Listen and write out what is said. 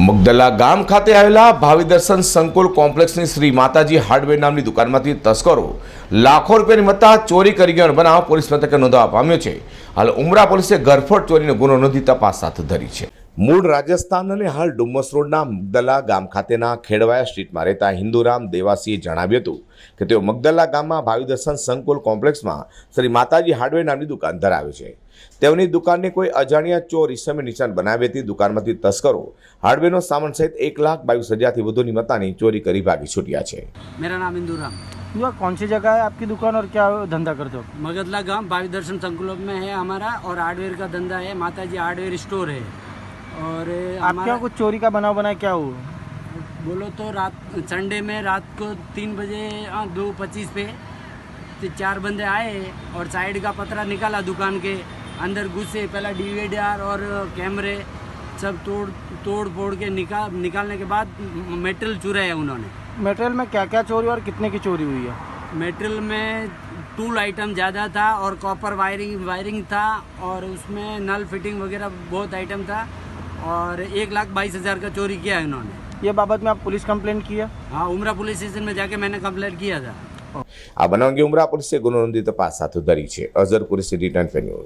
મગદલા ગામ ખાતે આવેલા ભાવિદર્શન સંકુલ કોમ્પ્લેક્સની શ્રી માતાજી હાર્ડવેર નામની દુકાનમાંથી તસ્કરો લાખો રૂપિયાની મત્તા ચોરી કરી ગયો બનાવ પોલીસ મથકે નોંધવા પામ્યો છે. હાલ ઉમરા પોલીસે ગરફોડ ચોરીનો ગુનો નોંધી તપાસ હાથ ધરી છે. મૂળ રાજસ્થાન અને હાલ ડુમ્મસ રોડના મગદલા ગામ ખાતેના ખેડવાયા સ્ટ્રીટમાં રહેતા હિન્દુરામ દેવાસીએ જણાવ્યું હતું કે તેઓ મગદલા ગામમાં ભાવિ દર્શન સંકુલ કોમ્પ્લેક્સમાં શ્રી માતાજી હાર્ડવેર નામની દુકાન ધરાવે છે તેઓની દુકાનને કોઈ અજાણ્યા ચોર ઈસમે નિશાન બનાવી હતી દુકાનમાંથી તસ્કરો હાર્ડવેરનો સામાન સહિત એક લાખ બાવીસ હજારથી વધુની મત્તાની ચોરી કરી ભાગી છૂટ્યા છે मेरा नाम इंदू राम भैया कौन सी जगह है आपकी दुकान और क्या धंधा करते हो मगधला गांव भावी दर्शन संकुल में है हमारा और हार्डवेयर का धंधा है माता जी हार्डवेयर स्टोर है और आपके कुछ चोरी का बनाव बनाया क्या हुआ? बोलो तो रात संडे में रात को तीन बजे हाँ, दो पच्चीस पे तो चार बंदे आए और साइड का पतरा निकाला दुकान के अंदर घुसे पहला डीवीडीआर और कैमरे सब तोड़ तोड़ फोड़ के निकाल निकालने के बाद मेटल चुराया उन्होंने। मटेरियल में क्या क्या चोरी और कितने की चोरी हुई है? मेटेरियल में टूल आइटम ज़्यादा था और कॉपर वायरिंग वायरिंग था और उसमें नल फिटिंग वगैरह बहुत आइटम था। और एक लाख बाईस हज़ार का चोरी किया है इन्होंने ये बाबत में आप पुलिस कंप्लेंट की है हाँ उमरा पुलिस स्टेशन में जाके मैंने कंप्लेंट किया था આ બનાવ અંગે ઉમરા પોલીસે ગુનો નોંધી તપાસ હાથ ધરી છે અઝર કુરેશી રિટર્ન ન્યૂઝ